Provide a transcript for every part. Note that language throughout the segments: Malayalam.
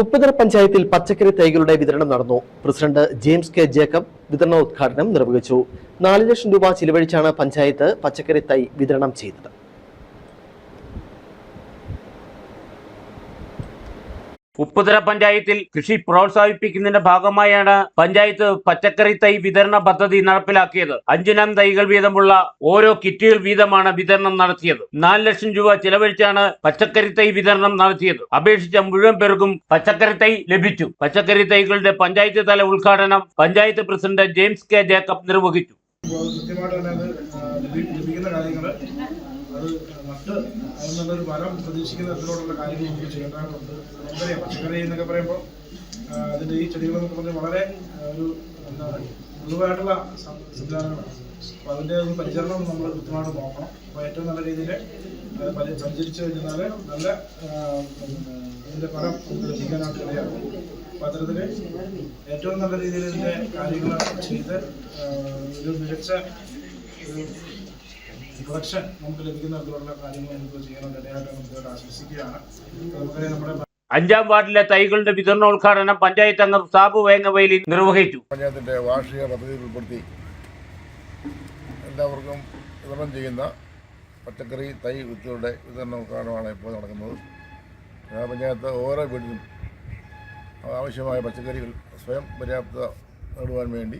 ഉപ്പുതറ പഞ്ചായത്തിൽ പച്ചക്കറി തൈകളുടെ വിതരണം നടന്നു. President James K. ജേക്കബ് വിതരണോദ്ഘാടനം നിർവഹിച്ചു. നാല് ലക്ഷം രൂപ ചിലവഴിച്ചാണ് പഞ്ചായത്ത് പച്ചക്കറി തൈ വിതരണം ചെയ്തത്. ഉപ്പുതറ പഞ്ചായത്തിൽ കൃഷി പ്രോത്സാഹിപ്പിക്കുന്നതിന്റെ ഭാഗമായാണ് പഞ്ചായത്ത് പച്ചക്കറി തൈ വിതരണ പദ്ധതി നടപ്പിലാക്കിയത്. അഞ്ചിനം തൈകൾ വീതമുള്ള ഓരോ കിറ്റുകൾ വീതമാണ് വിതരണം നടത്തിയത്. നാല് ലക്ഷം രൂപ ചിലവഴിച്ചാണ് പച്ചക്കറി തൈ വിതരണം നടത്തിയത്. അപേക്ഷിച്ച മുഴുവൻ പേർക്കും പച്ചക്കറി തൈ ലഭിച്ചു. പച്ചക്കറി തൈകളുടെ പഞ്ചായത്ത് തല ഉദ്ഘാടനം panchayat president James K Jacob നിർവഹിച്ചു. അപ്പോൾ കൃത്യമായിട്ട് തന്നെ അത് ലഭിക്കുന്ന അത് നട്ട് അതിനുള്ളൊരു ഫലം പ്രതീക്ഷിക്കുന്ന തരത്തിലോട്ടുള്ള കാര്യങ്ങൾ നമുക്ക് ചെയ്യേണ്ടതായിട്ടുണ്ട്. നമുക്കറിയാം പച്ചക്കറി പറയുമ്പോൾ അതിന്റെ ഈ ചെടികൾ എന്നൊക്കെ വളരെ ഒരു എന്താണ് മൃദുവായിട്ടുള്ള സം- സംവിധാനങ്ങളാണ്. അപ്പോൾ അതിന്റെ ഒരു പരിചരണം നമ്മൾ കൃത്യമായിട്ട് നോക്കണം. അപ്പോൾ ഏറ്റവും നല്ല രീതിയിൽ പരി പരിചരിച്ചു കഴിഞ്ഞാൽ നല്ല ഇതിന്റെ ഫലം നമുക്ക് ഇടയാകും അപ്പോൾ അത്തരത്തിൽ ഏറ്റവും നല്ല രീതിയിൽ ഇതിന്റെ കാര്യങ്ങൾ ചെയ്ത് ഒരു മികച്ച ഒരു പ്രൊഡക്ഷൻ നമുക്ക് ലഭിക്കുന്ന തരത്തിലുള്ള കാര്യങ്ങൾ നമുക്ക് ചെയ്യണം ഇടയായിട്ട് നമുക്ക് ആശംസിക്കുകയാണ് നമുക്കറിയാം നമ്മുടെ അഞ്ചാം വാർഡിലെ തൈകളുടെ വിതരണോദ്ഘാടനം പഞ്ചായത്ത് അംഗം സാബു വേങ്ങവയലി നിർവഹിച്ചു. പഞ്ചായത്തിന്റെ വാർഷിക പദ്ധതിയിൽ ഉൾപ്പെടുത്തി എല്ലാവർക്കും വിതരണം ചെയ്യുന്ന പച്ചക്കറി തൈ വിത്തുകളുടെ വിതരണ ഉദ്ഘാടനമാണ് ഇപ്പോൾ നടക്കുന്നത്. ഗ്രാമപഞ്ചായത്ത് ഓരോ വീട്ടിലും ആവശ്യമായ പച്ചക്കറികൾ സ്വയം പര്യാപ്തത നേടുവാൻ വേണ്ടി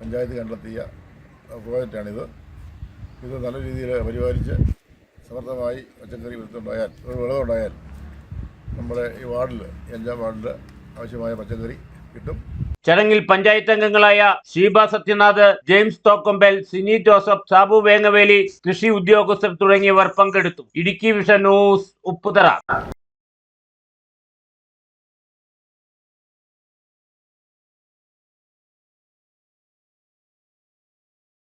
പഞ്ചായത്ത് കണ്ടെത്തിയ പ്രോജക്റ്റാണിത്. ഇത് നല്ല രീതിയിൽ പരിപാലിച്ച് സമർത്ഥമായി പച്ചക്കറി വിത്തുണ്ടായാൽ ഒരു വിളവുണ്ടായാൽ നമ്മുടെ ഈ വാർഡിൽ അഞ്ചാം വാർഡിൽ ആവശ്യമായ പച്ചക്കറി കിട്ടും. ചടങ്ങിൽ പഞ്ചായത്ത് അംഗങ്ങളായ ഷീബ സത്യനാഥ് ജെയിംസ് തോക്കൊമ്പൽ സിനി ജോസഫ് സാബു വേങ്ങവേലി കൃഷി ഉദ്യോഗസ്ഥർ തുടങ്ങിയവർ പങ്കെടുത്തു. Idukki vision news Upputhara.